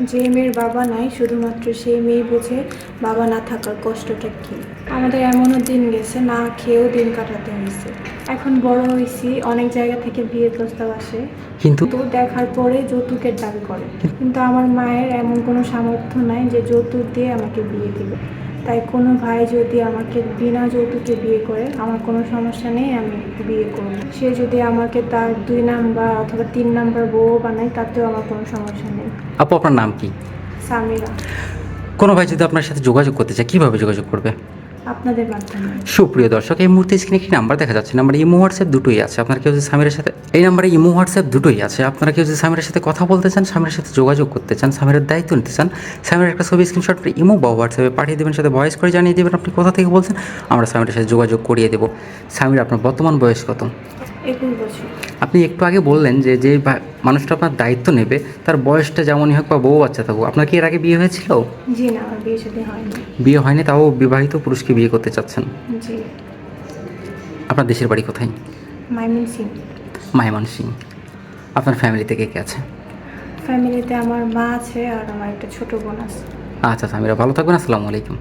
যে মেয়ের বাবা নাই শুধুমাত্র সেই মেয়ে বুঝে বাবা না থাকার কষ্টটা কি। আমাদের এমনও দিন গেছে না খেয়েও দিন কাটাতে হয়েছে। এখন বড় হয়েছি অনেক জায়গা থেকে বিয়ের প্রস্তাব আসে। কিন্তু তো দেখার পরে যৌতুকের দাবি করে। কিন্তু আমার মায়ের এমন কোনো সামর্থ্য নাই যে যৌতুক দিয়ে আমাকে বিয়ে দিবে। তাই কোনো ভাই যদি আমাকে বিনা যৌতুকে বিয়ে করে আমার কোনো সমস্যা নেই আমি বিয়ে করব। সে যদি আমাকে তার দুই নাম্বার অথবা তিন নাম্বার বউ বানায় তাতেও আমার কোনো সমস্যা নেই। আপু আপনার নাম কি? সামিরা। কোনো ভাই যদি আপনার সাথে যোগাযোগ করতে চায় কীভাবে যোগাযোগ করবে? আপনাদের মাধ্যমে। সুপ্রিয় দর্শক, এই মুহূর্তে স্ক্রিনে একটি নাম্বার দেখা যাচ্ছে। নাম্বার ইমো হোয়াটসঅ্যাপ দুটোই আছে। আপনার কেউ যদি স্বামীর সাথে এই নাম্বারে ইমো হোয়াটসঅ্যাপ দুটোই আছে। আপনারা কেউ যদি স্বামীর সাথে কথা বলতে চান স্বামীর সাথে যোগাযোগ করতে চান স্বামীর দায়িত্ব নিতে চান স্বামীর একটা ছবি স্ক্রিনশট করে ইমো বা হোয়াটসঅ্যাপে পাঠিয়ে দেবেন, সাথে ভয়েস করে জানিয়ে দেবেন আপনি কোথা থেকে বলছেন, আমরা স্বামীর সাথে যোগাযোগ করিয়ে দেবো। স্বামীর আপনার বর্তমান বয়স কত? একুশ বছর। আপনি একটু আগে বললেন যে যে মানুষটা আপনার দায়িত্ব নেবে তার বয়সটা যেমনই হোক বা বউ বাচ্চা থাকুক আপনার কি এর আগে বিয়ে হয়েছিল? জি না আমার বিয়ে সাথে হয়নি। বিয়ে হয়নি তাও বিবাহিত পুরুষকে বিয়ে করতে চাচ্ছেন। জি। আপনার দেশের বাড়ি কোথায়? মাইমিন সিং। মাইমান সিং। আপনার ফ্যামিলিতে কে কে আছে? ফ্যামিলিতে আমার মা আছে আর আমার একটা ছোট বোন আছে। আচ্ছা সামিরা ভালো থাকবেন আসসালামু আলাইকুম।